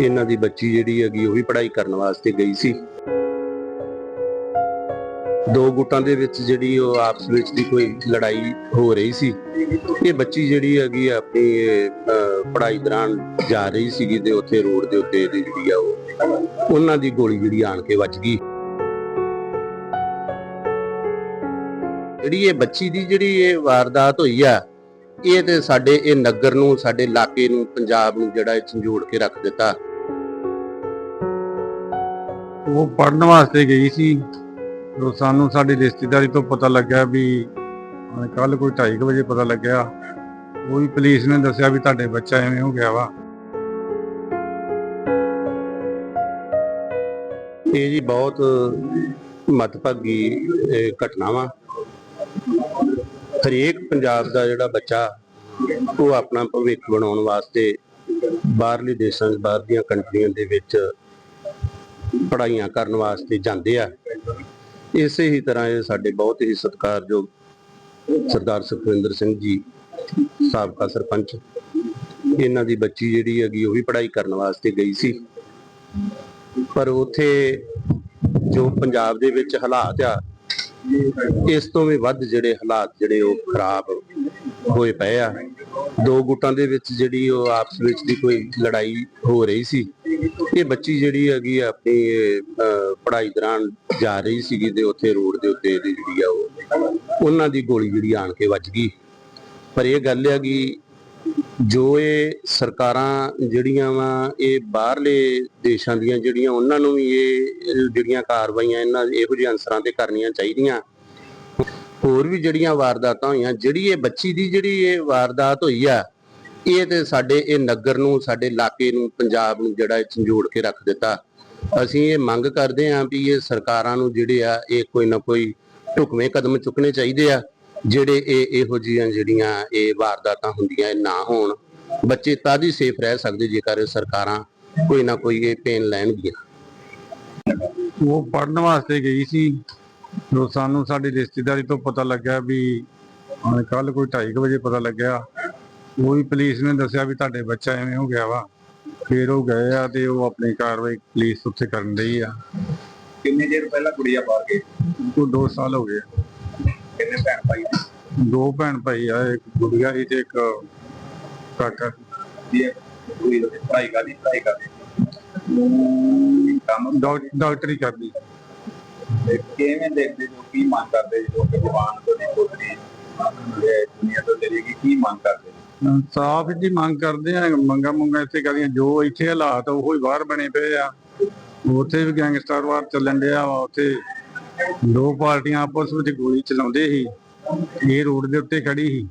ਇਹਨਾਂ ਦੀ ਬੱਚੀ ਜਿਹੜੀ ਹੈਗੀ ਉਹ ਵੀ ਪੜ੍ਹਾਈ ਕਰਨ ਵਾਸਤੇ ਗਈ ਸੀ। ਦੋ ਗੁੱਟਾਂ ਦੇ ਵਿੱਚ ਜਿਹੜੀ ਉਹ ਆਪਸ ਵਿੱਚ ਦੀ ਕੋਈ ਲੜਾਈ ਹੋ ਰਹੀ ਸੀ। ਇਹ ਬੱਚੀ ਜਿਹੜੀ ਹੈਗੀ ਆਪਣੀ ਅਹ, ਪੜ੍ਹਾਈ ਦੌਰਾਨ ਜਾ ਰਹੀ ਸੀਗੀ ਤੇ ਉੱਥੇ ਰੋਡ ਦੇ ਉੱਤੇ ਇਹਦੀ ਜਿਹੜੀ ਆ ਉਹ ਉਹਨਾਂ ਦੀ ਗੋਲੀ ਜਿਹੜੀ ਆਣ ਕੇ ਵੱਜ ਗਈ। ਜਿਹੜੀ ਇਹ ਬੱਚੀ ਦੀ ਜਿਹੜੀ ਇਹ ਵਾਰਦਾਤ ਹੋਈ ਆ ਇਹ ਤੇ ਸਾਡੇ ਇਹ ਨਗਰ ਨੂੰ ਸਾਡੇ ਇਲਾਕੇ ਨੂੰ ਪੰਜਾਬ ਨੂੰ ਜਿਹੜਾ ਇਹ ਝੰਜੋੜ ਕੇ ਰੱਖ ਦਿੱਤਾ। ਉਹ ਪੜਨ ਵਾਸਤੇ ਗਈ ਸੀ। ਜੋ ਸਾਨੂੰ ਸਾਡੀ ਰਿਸ਼ਤੇਦਾਰੀ ਤੋਂ ਪਤਾ ਲੱਗਿਆ ਵੀ ਕੱਲ ਕੋਈ 2:30 ਵਜੇ ਪਤਾ ਲੱਗਿਆ। ਉਹ ਵੀ ਪੁਲਿਸ ਨੇ ਦੱਸਿਆ ਵੀ ਤੁਹਾਡੇ ਬੱਚਾ ਐਵੇਂ ਹੋ ਗਿਆ ਵਾ। ਇਹ ਜੀ ਬਹੁਤ ਮਤਭਾਗੀ, ਇਹ, ਘਟਨਾ ਵਾ। ਹਰੇਕ ਪੰਜਾਬ ਦਾ ਜਿਹੜਾ ਬੱਚਾ, ਉਹ ਆਪਣਾ ਭਵਿੱਖ ਬਣਾਉਣ ਵਾਸਤੇ ਬਾਹਰਲੇ ਦੇਸ਼ਾਂ 'ਚ ਬਾਹਰ ਦੀਆਂ ਕੰਟਰੀਆਂ ਦੇ ਵਿੱਚ ਪੜ੍ਹਾਈਆਂ ਕਰਨ ਵਾਸਤੇ ਜਾਂਦੇ ਆ। ਇਸੇ ਹੀ ਤਰ੍ਹਾਂ ਇਹ ਸਾਡੇ ਬਹੁਤ ਹੀ ਸਤਿਕਾਰਯੋਗ ਸਰਦਾਰ ਸੁਖਵਿੰਦਰ ਸਿੰਘ ਜੀ, ਸਾਬਕਾ ਸਰਪੰਚ। ਇਹਨਾਂ ਦੀ ਬੱਚੀ ਜਿਹੜੀ ਹੈਗੀ ਉਹ ਵੀ ਪੜ੍ਹਾਈ ਕਰਨ ਵਾਸਤੇ ਗਈ ਸੀ। ਪਰ ਉਥੇ ਜੋ ਪੰਜਾਬ ਦੇ ਵਿੱਚ ਹਾਲਾਤ ਆ, ਇਸ ਤੋਂ ਵੀ ਵੱਧ ਜਿਹੜੇ ਹਾਲਾਤ ਜਿਹੜੇ ਉਹ ਖਰਾਬ ਹੋਏ ਪਏ ਆ। ਦੋ ਗੁੱਟਾਂ ਦੇ ਵਿੱਚ ਜਿਹੜੀ ਉਹ ਆਪਸ ਵਿੱਚ ਦੀ ਕੋਈ ਲੜਾਈ ਹੋ ਰਹੀ ਸੀ। ਇਹ ਬੱਚੀ ਜਿਹੜੀ ਹੈਗੀ ਆ ਆਪਣੀ ਪੜ੍ਹਾਈ ਦੌਰਾਨ ਜਾ ਰਹੀ ਸੀਗੀ ਤੇ ਉੱਥੇ ਰੋਡ ਦੇ ਉੱਤੇ ਇਹਦੀ ਜਿਹੜੀ ਆ ਉਹ, ਉਹਨਾਂ ਦੀ ਗੋਲੀ ਜਿਹੜੀ ਆਣ ਕੇ ਵੱਜ ਗਈ। ਪਰ ਇਹ ਗੱਲ ਹੈ ਕਿ ਜੋ ਇਹ ਸਰਕਾਰਾਂ ਜਿਹੜੀਆਂ ਵਾ, ਇਹ ਬਾਹਰਲੇ ਦੇਸ਼ਾਂ ਦੀਆਂ ਜਿਹੜੀਆਂ, ਉਹਨਾਂ ਨੂੰ ਵੀ ਇਹ ਜਿਹੜੀਆਂ ਕਾਰਵਾਈਆਂ ਇਹਨਾਂ ਇਹੋ ਜਿਹੇ ਅਨਸਰਾਂ ਤੇ ਕਰਨੀਆਂ ਚਾਹੀਦੀਆਂ। ਹੋਰ ਵੀ ਜਿਹੜੀਆਂ ਵਾਰਦਾਤਾਂ ਹੋਈਆਂ, ਜਿਹੜੀ ਇਹ ਬੱਚੀ ਦੀ ਜਿਹੜੀ ਇਹ ਵਾਰਦਾਤ ਹੋਈ ਆ ਇਹ ਤੇ ਸਾਡੇ, ਇਹ ਨਗਰ ਨੂੰ, ਸਾਡੇ ਇਲਾਕੇ ਨੂੰ, ਪੰਜਾਬ ਨੂੰ ਜਿਹੜਾ ਇਹ ਕੇ ਰੱਖ ਦਿੱਤਾ। ਅਸੀਂ ਇਹ ਮੰਗ ਕਰਦੇ ਹਾਂ ਵੀ ਇਹ ਸਰਕਾਰਾਂ ਨੂੰ ਜਿਹੜੇ ਆ, ਇਹ ਕੋਈ ਨਾ ਕੋਈ ਢੁਕਵੇਂ ਕਦਮ ਚੁੱਕਣੇ ਚਾਹੀਦੇ ਆ, ਜਿਹੜੇ ਇਹ ਇਹੋ ਜਿਹੀਆਂ ਜਿਹੜੀਆਂ ਇਹ ਵਾਰਦਾਤਾਂ ਹੁੰਦੀਆਂ, ਇਹ ਨਾ ਹੋਣ। ਬੱਚੇ ਤਦ ਹੀ ਸੇਫ ਰਹਿ ਸਕਦੇ ਜੇਕਰ ਸਰਕਾਰਾਂ ਕੋਈ ਨਾ ਕੋਈ ਇਹ ਪੇਨ ਲੈਣਗੀਆਂ। ਉਹ ਪੜਨ ਵਾਸਤੇ ਗਈ ਸੀ। ਜੋ ਸਾਨੂੰ ਸਾਡੀ ਰਿਸ਼ਤੇਦਾਰੀ ਤੋਂ ਪਤਾ ਲੱਗਿਆ ਵੀ ਕੱਲ ਕੋਈ 2:30 ਵਜੇ ਪਤਾ ਲੱਗਿਆ ਉਹ ਪੁਲਿਸ ਨੇ ਦੱਸਿਆ ਵੀ ਤੁਹਾਡੇ ਬੱਚਾ ਐਵੇਂ ਹੋ ਗਿਆ ਵਾ। ਫਿਰ ਉਹ ਗਏ ਆ ਤੇ ਉਹ ਆਪਣੀ ਕਾਰਵਾਈ ਪੁਲਿਸ ਉੱਥੇ ਕਰਨ ਰਹੀ ਆ। ਕਿੰਨੇ ਚਿਰ ਪਹਿਲਾਂ ਕੁੜੀਆਂ ਬਾਹਰ ਗਈ? ਉਹ 2 ਸਾਲ ਹੋ ਗਏ। ਕਿੰਨੇ ਭੈਣ ਭਾਈ ਦੋ ਭੈਣ ਭਾਈ ਆ ਇੱਕ ਗੁੜੀਆ ਸੀ ਤੇ ਇੱਕ ਕਾਕਾ। ਦੀ ਕੁੜੀ ਦੀ ਪੜ੍ਹਾਈ ਕਰਦੀ ਪੜ੍ਹਾਈ ਕਰਦੀ ਕੰਮ ਡਾਕ- ਡਾਕਟਰੀ ਕਰਦੀ ਕਿਵੇਂ ਦੇਖਦੇ ਜੋ ਕੀ ਮੰਗ ਕਰਦੇ ਜੋ ਕਿ ਜਵਾਨ ਤੋਂ ਨਹੀਂ ਪੁੱਤਰੀ ਇਹ ਦੁਨੀਆ ਤੋਂ ਚਲੀ ਗਈ ਕੀ ਮੰਗ ਕਰਦੇ ਸਾਫ਼ ਜੀ ਮੰਗ ਕਰਦੇ ਆ, ਮੰਗਾ ਮੰਗਾ ਇੱਥੇ ਕਰਦੀਆਂ ਜੋ ਇੱਥੇ ਹਾਲਾਤ ਉਹ ਹੀ ਬਾਹਰ ਬਣੇ ਪਏ ਆ। ਉੱਥੇ ਵੀ ਗੈਂਗਸਟਰ ਵਾਰ ਚੱਲਣ ਡਿਆ ਵਾ, ਉੱਥੇ ਦੋ ਪਾਰਟੀਆਂ ਆਪਸ ਵਿੱਚ ਗੋਲੀ ਚਲਾਉਂਦੇ ਸੀ, ਇਹ ਰੋਡ ਦੇ ਉੱਤੇ ਖੜੀ ਸੀ।